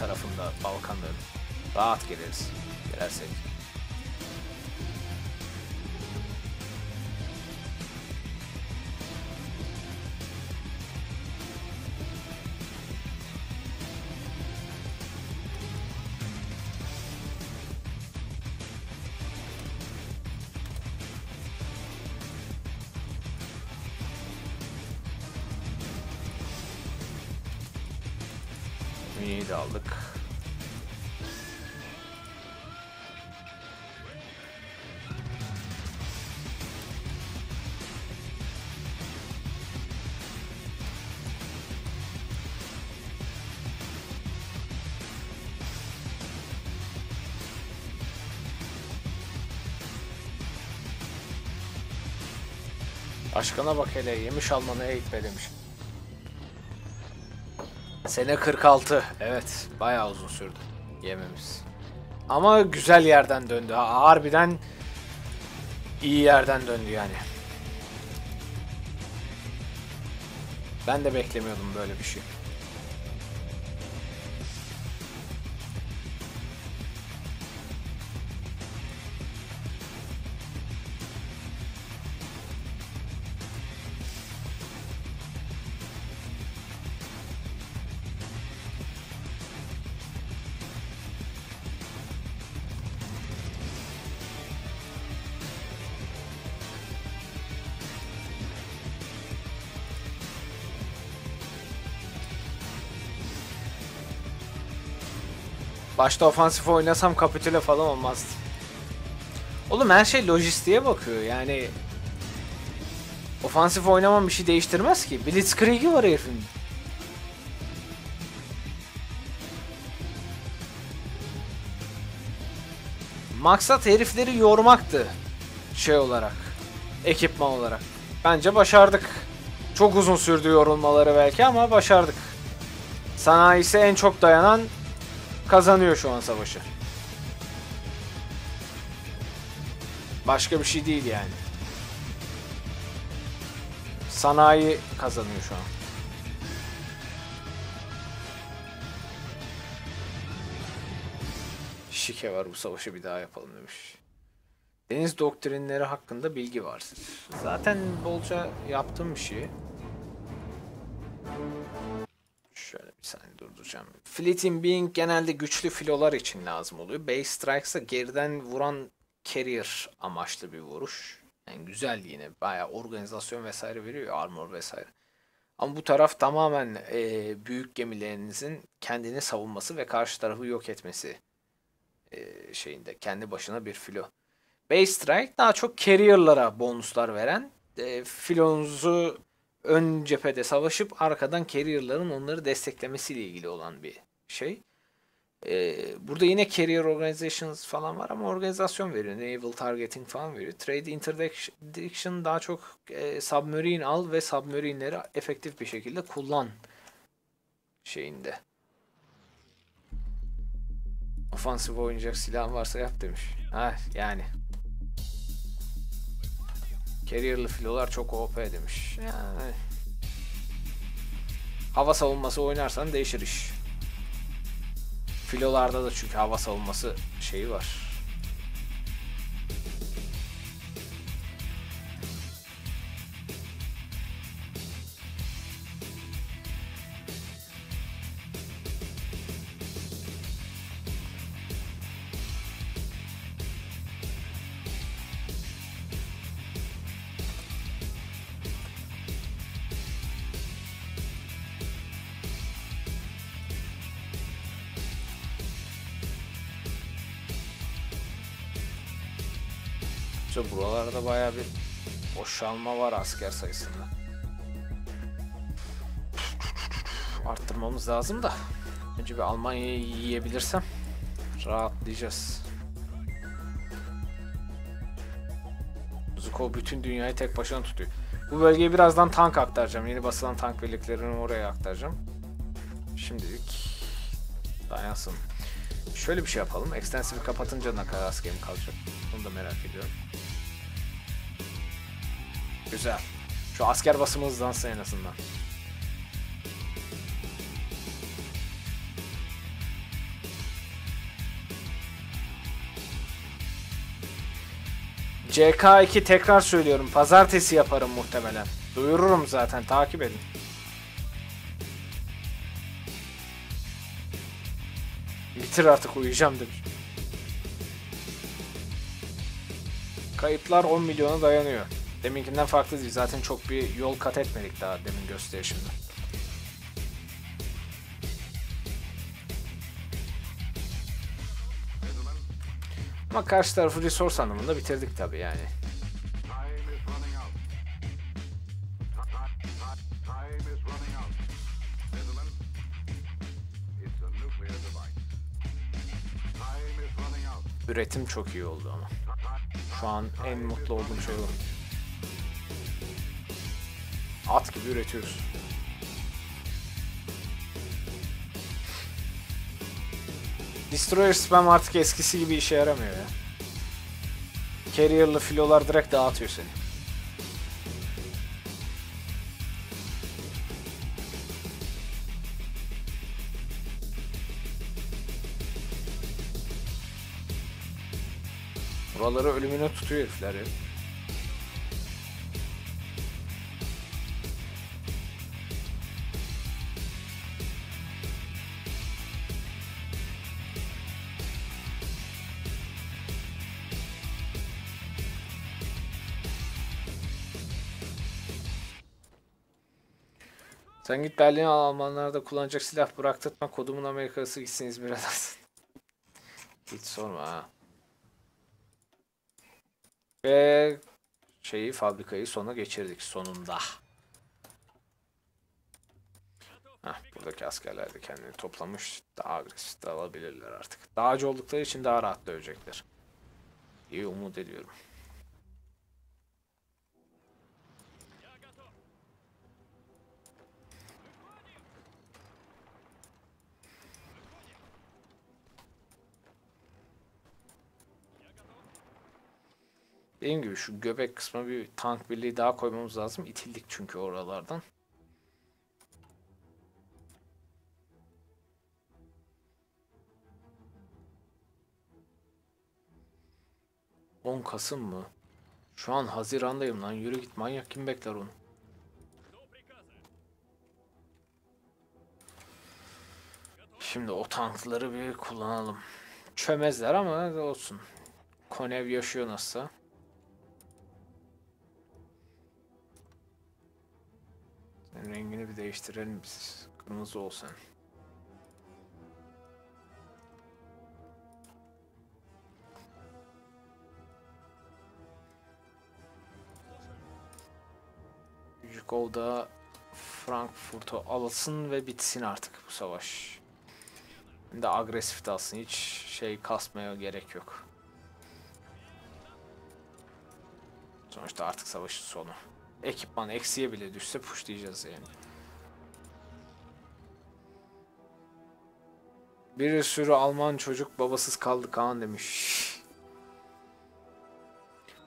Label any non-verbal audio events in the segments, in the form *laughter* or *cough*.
tarafında Balkanların. Rahat gireriz. Girersek. Aşkına bak hele yemiş almanı eğit be demiş. Sene 46. Evet bayağı uzun sürdü yememiz. Ama güzel yerden döndü. Ha, Harbiden iyi yerden döndü yani. Ben de beklemiyordum böyle bir şey. Başta ofansif oynasam kapitüle falan olmazdı. Oğlum her şey lojistiğe bakıyor yani. Ofansif oynamam bir şey değiştirmez ki. Blitzkrieg'i var herifin. Maksat herifleri yormaktı. Şey olarak. Ekipman olarak. Bence başardık. Çok uzun sürdü yorulmaları belki ama başardık. Sanayisi en çok dayanan kazanıyor şu an savaşı. Başka bir şey değil yani. Sanayi kazanıyor şu an. Şike var bu savaşı bir daha yapalım demiş. Deniz doktrinleri hakkında bilgi var. Zaten bolca yaptığım bir şey. Durduracağım. Fleeting Being genelde güçlü filolar için lazım oluyor. Base Strikes'a geriden vuran carrier amaçlı bir vuruş. Yani güzel yine. Bayağı organizasyon vesaire veriyor. Armor vesaire. Ama bu taraf tamamen e, büyük gemilerinizin kendini savunması ve karşı tarafı yok etmesi e, şeyinde. Kendi başına bir filo. Base Strike daha çok carrier'lara bonuslar veren e, filonuzu ön cephede savaşıp arkadan carrier'ların onları desteklemesiyle ilgili olan bir şey. Ee, burada yine carrier organizations falan var ama organizasyon veriyor. Naval targeting falan veriyor. Trade interdiction daha çok e, submarine al ve submarine'leri efektif bir şekilde kullan şeyinde. Ofansif oynayacak silahın varsa yap demiş. Ha yani. Carrier'lı filolar çok OP demiş. Yani. Hava savunması oynarsan değişir iş. Filolarda da çünkü hava savunması şeyi var. İşte buralarda bayağı bir boşalma var asker sayısında. Arttırmamız lazım da. Önce bir Almanya'yı yiyebilirsem rahatlayacağız. Zuko bütün dünyayı tek başına tutuyor. Bu bölgeye birazdan tank aktaracağım. Yeni basılan tank birliklerini oraya aktaracağım. Şimdilik dayansın. Şöyle bir şey yapalım. Extensive'i kapatınca ne kadar askerim kalacak? Bunu da merak ediyorum. Güzel. Şu asker basımı hızlansın en azından. CK2 tekrar söylüyorum. Pazartesi yaparım muhtemelen. Duyururum zaten. Takip edin. Bitir artık uyuyacağım demiş. Kayıplar 10 milyona dayanıyor. Deminkinden farklı değil. Zaten çok bir yol kat etmedik daha demin gösterişimde. Ama karşı tarafı resource anlamında bitirdik tabi yani. Üretim çok iyi oldu ama. Şu an en mutlu olduğum şey o. At gibi üretiyoruz. Destroyer spam artık eskisi gibi işe yaramıyor ya. Carrier'lı filolar direkt dağıtıyor seni. Buraları ölümüne tutuyor herifler ya. Sen git Berlin'e al Almanlarda kullanacak silah bıraktırtma kodumun Amerikası gitsin İzmir'e dersin. Hiç sorma ha. Ve şeyi fabrikayı sona geçirdik sonunda. Heh, buradaki askerler de kendini toplamış. Daha agresif alabilirler artık. Dağcı oldukları için daha rahat dövecekler. İyi umut ediyorum. Dediğim gibi şu göbek kısmına bir tank birliği daha koymamız lazım. İtildik çünkü oralardan. ...10 Kasım mı? Şu an Haziran'dayım lan. Yürü git manyak kim bekler onu? Şimdi o tankları bir kullanalım. Çömezler ama olsun. Konev yaşıyor nasılsa. Değiştirelim biz. Kırmızı olsun. Yukov'da Frankfurt'u alsın ve bitsin artık bu savaş. Hem de agresif de alsın. Hiç şey kasmaya gerek yok. Sonuçta artık savaşın sonu. Ekipman eksiye bile düşse pushlayacağız yani. Bir sürü Alman çocuk babasız kaldı Kaan demiş.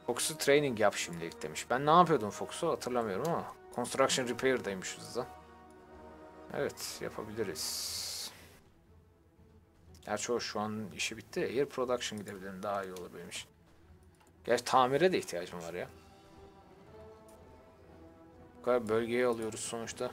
Fox'u training yap şimdilik demiş. Ben ne yapıyordum Fox'u hatırlamıyorum ama. Construction Repair'daymışız da. Evet yapabiliriz. Gerçi o şu an işi bitti. Air Production gidebilirim daha iyi olur benim için. Gerçi tamire de ihtiyacım var ya. Bölgeyi alıyoruz sonuçta.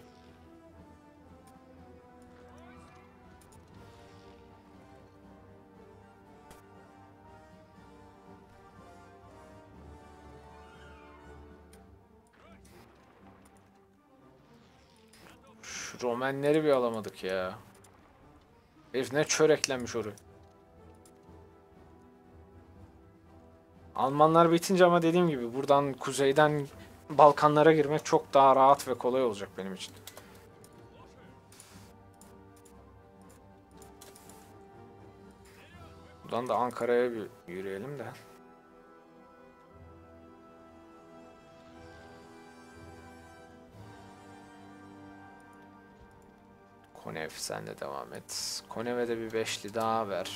Romenleri bir alamadık ya. Herif ne çöreklenmiş oraya. Almanlar bitince ama dediğim gibi buradan kuzeyden Balkanlara girmek çok daha rahat ve kolay olacak benim için. Buradan da Ankara'ya bir yürüyelim de. Konev sen de devam et. Konev'e de bir beşli daha ver.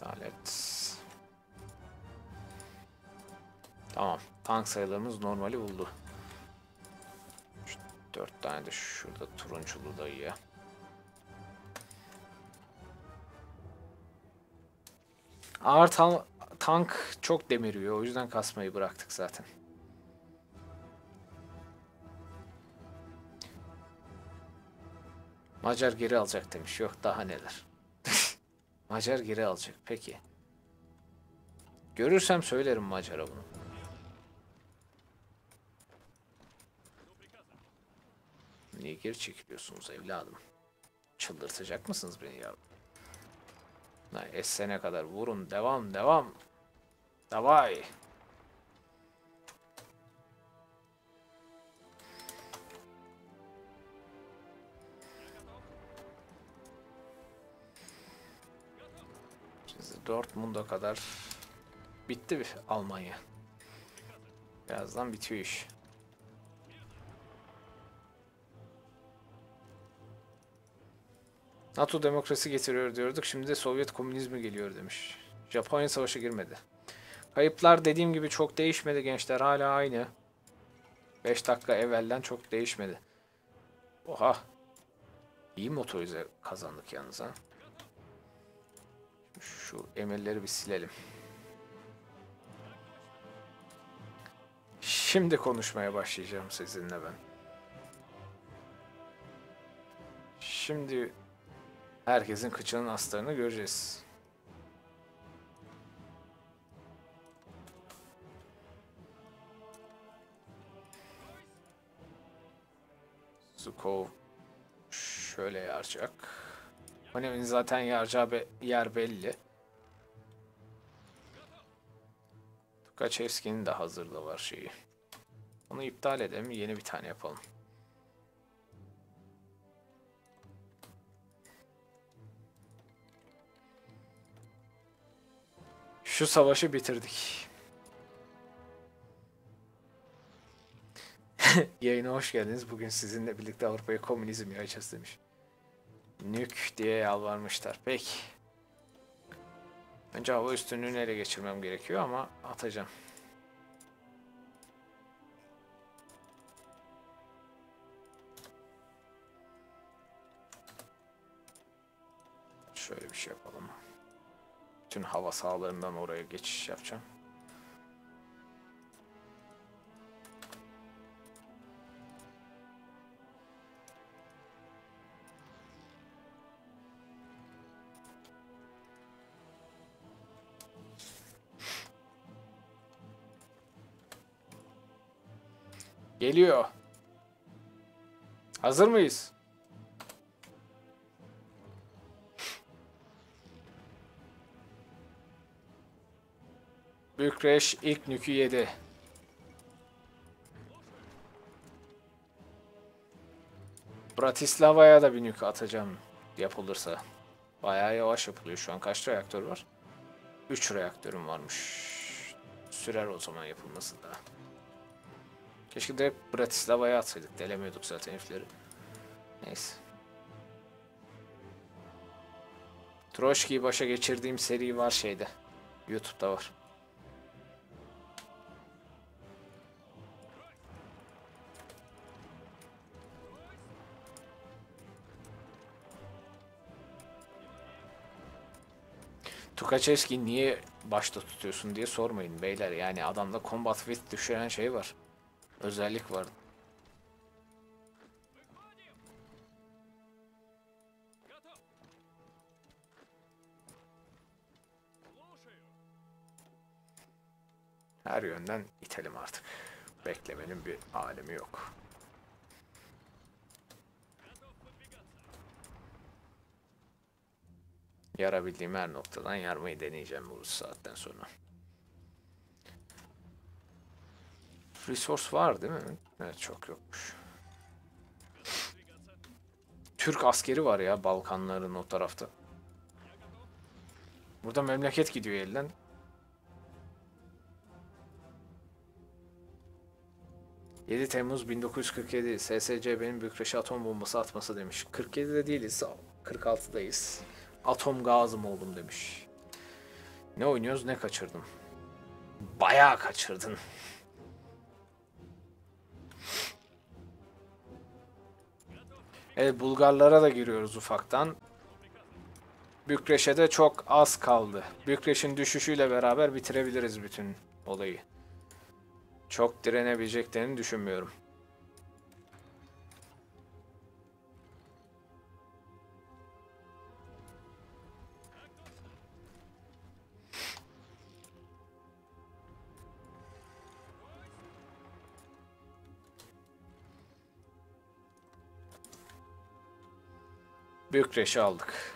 Dalet. Tamam. Tank sayılarımız normali buldu. Şu dört tane de şurada turunculu dayıya. Ağır tan tank çok demiriyor. O yüzden kasmayı bıraktık zaten. Macar geri alacak demiş. Yok daha neler. *laughs* Macar geri alacak. Peki. Görürsem söylerim Macar'a bunu. Niye geri çekiliyorsunuz evladım? Çıldırtacak mısınız beni ya? Lan essene kadar vurun. Devam devam. Davay. Dortmund'a kadar bitti Almanya. Birazdan bitiyor iş. NATO demokrasi getiriyor diyorduk. Şimdi Sovyet komünizmi geliyor demiş. Japonya savaşa girmedi. Kayıplar dediğim gibi çok değişmedi gençler. Hala aynı. 5 dakika evvelden çok değişmedi. Oha. İyi motorize kazandık yalnız ha. Şu emirleri bir silelim. Şimdi konuşmaya başlayacağım sizinle ben. Şimdi herkesin kıçının astarını göreceğiz. Zukov şöyle yaracak. Önemli zaten yaracağı be- yer belli. Tukaçevski'nin de hazırda var şeyi. Onu iptal edelim. Yeni bir tane yapalım. Şu savaşı bitirdik. *laughs* Yayına hoş geldiniz. Bugün sizinle birlikte Avrupa'ya komünizm yayacağız demiş. Nük diye yalvarmışlar. Peki. Önce hava üstünlüğünü ele geçirmem gerekiyor ama atacağım. Şöyle bir şey yapalım. Bütün hava sahalarından oraya geçiş yapacağım. Geliyor. Hazır mıyız? Bükreş ilk nükü yedi. Bratislava'ya da bir nük atacağım yapılırsa. Bayağı yavaş yapılıyor şu an. Kaç reaktör var? 3 reaktörüm varmış. Sürer o zaman yapılması da. Keşke direkt Bratislava'ya atsaydık. Delemiyorduk zaten herifleri. Neyse. Troşki'yi başa geçirdiğim seri var şeyde. YouTube'da var. Tukaçevski niye başta tutuyorsun diye sormayın beyler. Yani adamda combat with düşüren şey var. Özellik var. Her yönden itelim artık. Beklemenin bir alemi yok. Yarabildiğim her noktadan yarmayı deneyeceğim bu saatten sonra. Resource var değil mi? Evet çok yokmuş. Türk askeri var ya Balkanların o tarafta. Burada memleket gidiyor elden. ...7 Temmuz 1947 SSC benim Bükreş'e atom bombası atması demiş. 47'de değiliz, 46'dayız. Atom gazım oldum demiş. Ne oynuyoruz ne kaçırdım. Bayağı kaçırdın. Evet Bulgarlara da giriyoruz ufaktan. Bükreş'e de çok az kaldı. Bükreş'in düşüşüyle beraber bitirebiliriz bütün olayı. Çok direnebileceklerini düşünmüyorum. Bükreş'i aldık.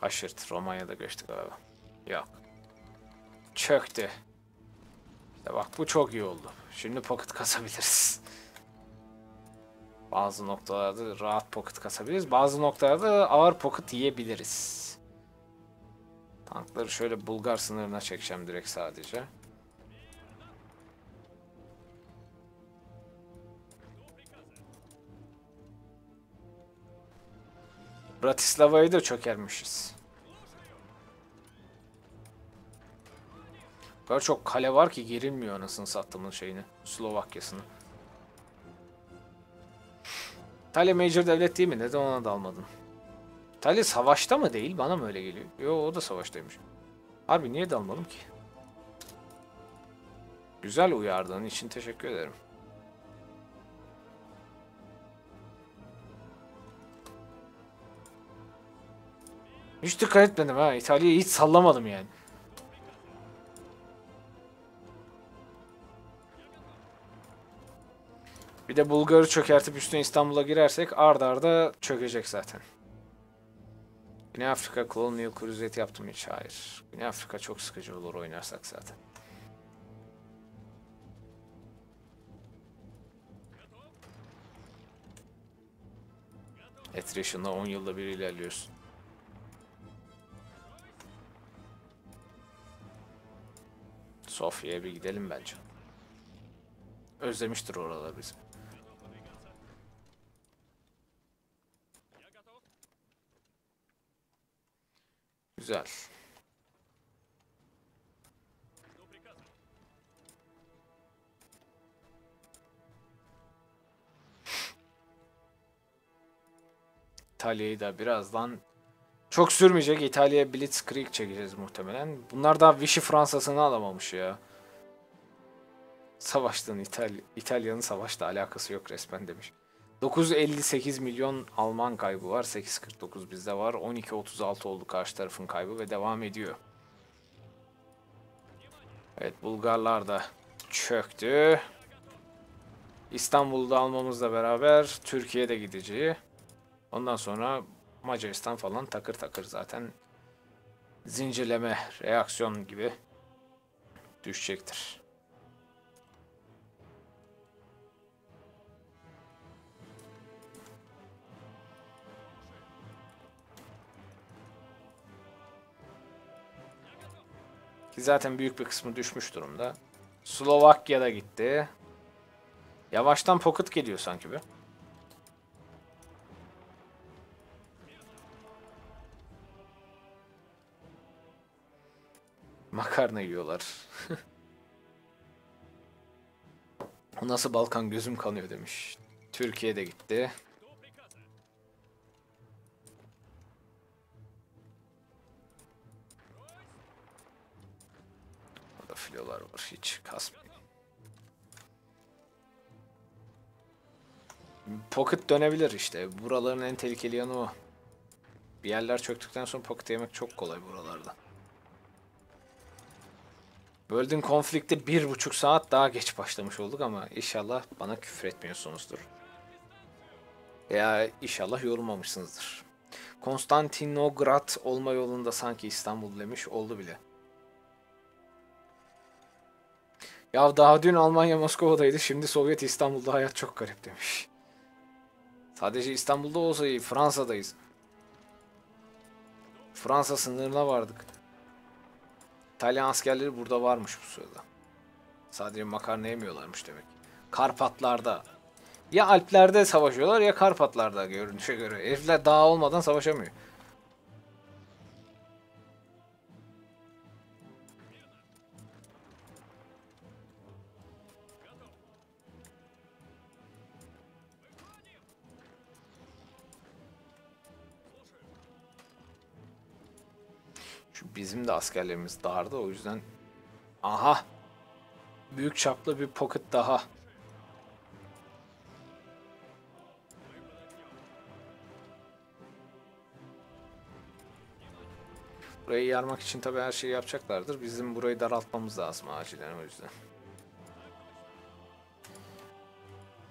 Haşırt. Romanya'da geçtik abi. Yok. Çöktü. İşte bak bu çok iyi oldu. Şimdi pocket kasabiliriz. Bazı noktalarda rahat pocket kasabiliriz. Bazı noktalarda ağır pocket yiyebiliriz. Tankları şöyle Bulgar sınırına çekeceğim direkt sadece. Bratislava'yı da çökermişiz. O kadar çok kale var ki girilmiyor anasını sattığımın şeyini. Slovakya'sını. İtalya Major devlet değil mi? Neden ona da almadın? İtalya savaşta mı değil? Bana mı öyle geliyor? Yo o da savaştaymış. Harbi niye dalmadım ki? Güzel uyardığın için teşekkür ederim. Hiç dikkat etmedim ha. İtalya'yı hiç sallamadım yani. Bir de Bulgar'ı çökertip üstüne İstanbul'a girersek ard arda çökecek zaten. Güney Afrika Colonial Crusade yaptım hiç? Hayır. Güney Afrika çok sıkıcı olur oynarsak zaten. Attrition'la 10 yılda bir ilerliyorsun. Sofya'ya bir gidelim bence. Özlemiştir oralar bizi. Güzel. İtalya'yı da birazdan çok sürmeyecek. İtalya'ya Blitzkrieg çekeceğiz muhtemelen. Bunlar daha Vichy Fransa'sını alamamış ya. Savaştığın İtalya, İtalya'nın savaşla alakası yok resmen demiş. 958 milyon Alman kaybı var. 849 bizde var. 1236 oldu karşı tarafın kaybı ve devam ediyor. Evet Bulgarlar da çöktü. İstanbul'da almamızla beraber Türkiye'de gideceği. Ondan sonra Macaristan falan takır takır zaten zincirleme reaksiyon gibi düşecektir. Ki zaten büyük bir kısmı düşmüş durumda. Slovakya'da gitti. Yavaştan pocket geliyor sanki be. Makarna yiyorlar. *laughs* Nasıl Balkan gözüm kanıyor demiş. Türkiye'de gitti. Burada filolar var hiç kasmayın. Pocket dönebilir işte. Buraların en tehlikeli yanı o. Bir yerler çöktükten sonra pocket yemek çok kolay buralarda. Böldüğün konflikte bir buçuk saat daha geç başlamış olduk ama inşallah bana küfür etmiyorsunuzdur. Veya inşallah yorulmamışsınızdır. Konstantinograd olma yolunda sanki İstanbul demiş oldu bile. Ya daha dün Almanya Moskova'daydı şimdi Sovyet İstanbul'da hayat çok garip demiş. Sadece İstanbul'da olsa iyi Fransa'dayız. Fransa sınırına vardık. İtalyan askerleri burada varmış bu sırada. Sadece makarna yemiyorlarmış demek. Karpatlarda. Ya Alplerde savaşıyorlar ya Karpatlarda görünüşe göre. Herifler dağ olmadan savaşamıyor. Bizim de askerlerimiz dardı o yüzden. Aha. Büyük çaplı bir pocket daha. Burayı yarmak için tabii her şeyi yapacaklardır. Bizim burayı daraltmamız lazım acilen o yüzden.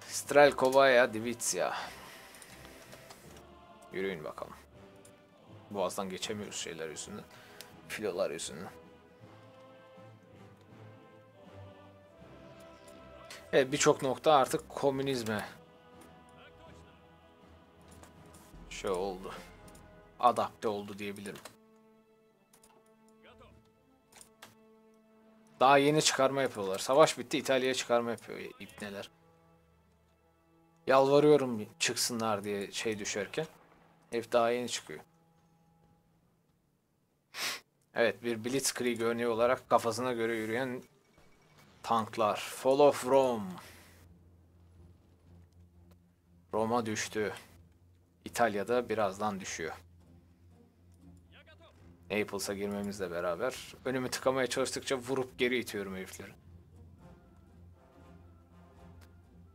Strelkovaya Divizia. Yürüyün bakalım. Boğazdan geçemiyoruz şeyler yüzünden. Filolar yüzünden. Evet birçok nokta artık komünizme şey oldu. Adapte oldu diyebilirim. Daha yeni çıkarma yapıyorlar. Savaş bitti İtalya'ya çıkarma yapıyor ipneler. Yalvarıyorum çıksınlar diye şey düşerken. Herif daha yeni çıkıyor. Evet bir Blitzkrieg örneği olarak kafasına göre yürüyen tanklar. Fall of Rome. Roma düştü. İtalya'da birazdan düşüyor. Naples'a girmemizle beraber önümü tıkamaya çalıştıkça vurup geri itiyorum herifleri.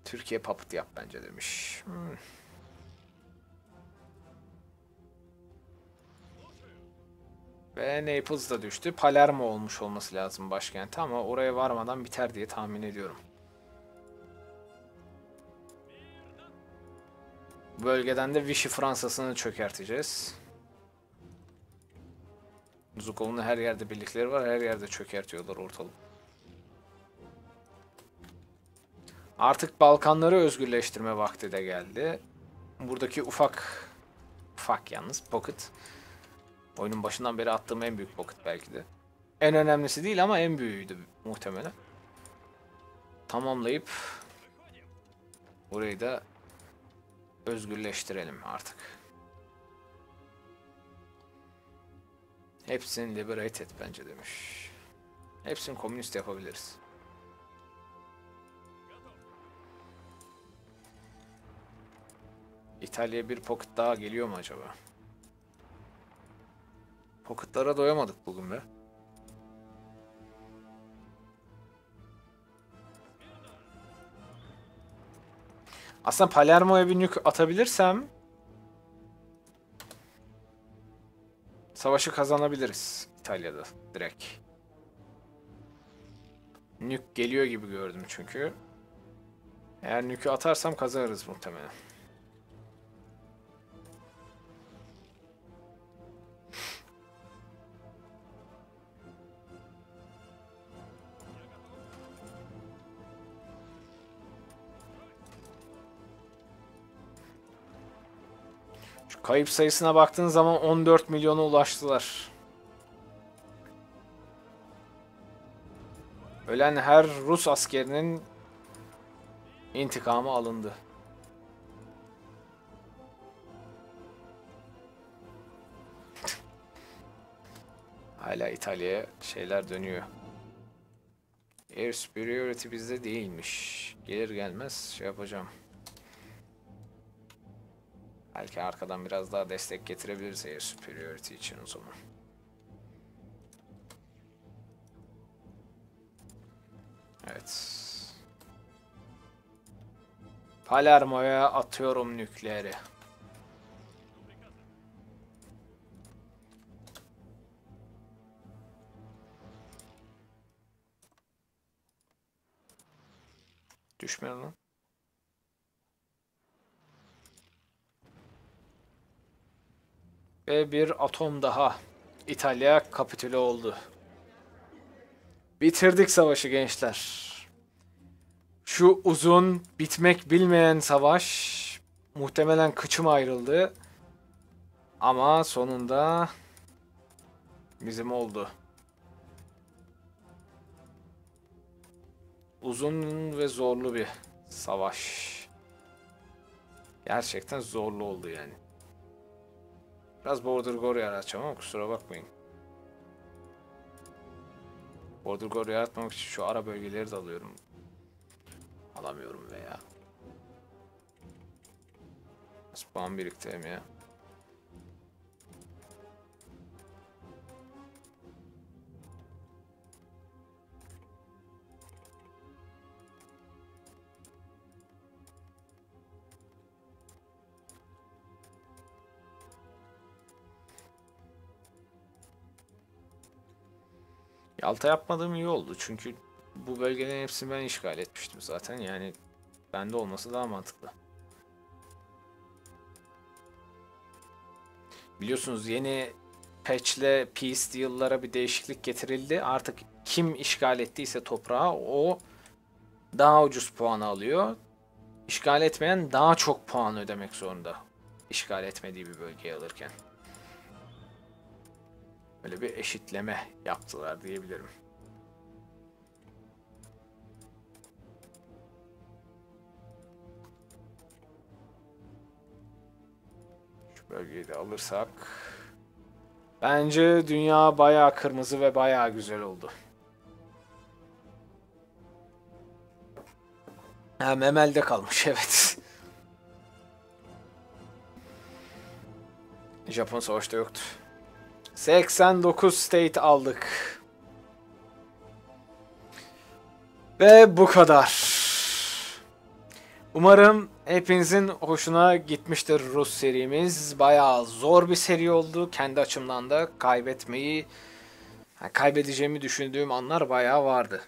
Türkiye puppet yap bence demiş. Hmm. Ve Naples da düştü. Palermo olmuş olması lazım başkenti ama oraya varmadan biter diye tahmin ediyorum. Bölgeden de Vichy Fransa'sını çökerteceğiz. Zukov'un her yerde birlikleri var. Her yerde çökertiyorlar ortalık. Artık Balkanları özgürleştirme vakti de geldi. Buradaki ufak ufak yalnız pocket. Oyunun başından beri attığım en büyük pocket belki de. En önemlisi değil ama en büyüğüydü muhtemelen. Tamamlayıp burayı da özgürleştirelim artık. Hepsini liberate et bence demiş. Hepsini komünist yapabiliriz. İtalya'ya bir pocket daha geliyor mu acaba? Pocket'lara doyamadık bugün be. Aslında Palermo'ya bir nük atabilirsem savaşı kazanabiliriz İtalya'da direkt. Nük geliyor gibi gördüm çünkü. Eğer nükü atarsam kazanırız muhtemelen. Kayıp sayısına baktığın zaman 14 milyona ulaştılar. Ölen her Rus askerinin intikamı alındı. Hala İtalya'ya şeyler dönüyor. Air superiority bizde değilmiş. Gelir gelmez şey yapacağım. Belki arkadan biraz daha destek getirebiliriz Air superiority için o zaman. Evet. Palermo'ya atıyorum nükleeri. Düşmüyor lan. Ve bir atom daha. İtalya kapitüle oldu. Bitirdik savaşı gençler. Şu uzun, bitmek bilmeyen savaş muhtemelen kıçım ayrıldı. Ama sonunda bizim oldu. Uzun ve zorlu bir savaş. Gerçekten zorlu oldu yani. Biraz Border Gore yaratacağım ama kusura bakmayın. Border Gore yaratmamak için şu ara bölgeleri de alıyorum. Alamıyorum veya. Spawn biriktireyim ya. Yalta yapmadığım iyi oldu çünkü bu bölgelerin hepsini ben işgal etmiştim zaten yani bende olması daha mantıklı. Biliyorsunuz yeni patchle peace deal'lara bir değişiklik getirildi. Artık kim işgal ettiyse toprağı o daha ucuz puan alıyor. İşgal etmeyen daha çok puan ödemek zorunda. İşgal etmediği bir bölgeyi alırken. Böyle bir eşitleme yaptılar diyebilirim. Şu bölgeyi de alırsak bence dünya bayağı kırmızı ve bayağı güzel oldu. Ha Memel'de kalmış *laughs* evet. Japon savaşta yoktu. 89 state aldık. Ve bu kadar. Umarım hepinizin hoşuna gitmiştir Rus serimiz. Bayağı zor bir seri oldu. Kendi açımdan da kaybetmeyi, kaybedeceğimi düşündüğüm anlar bayağı vardı.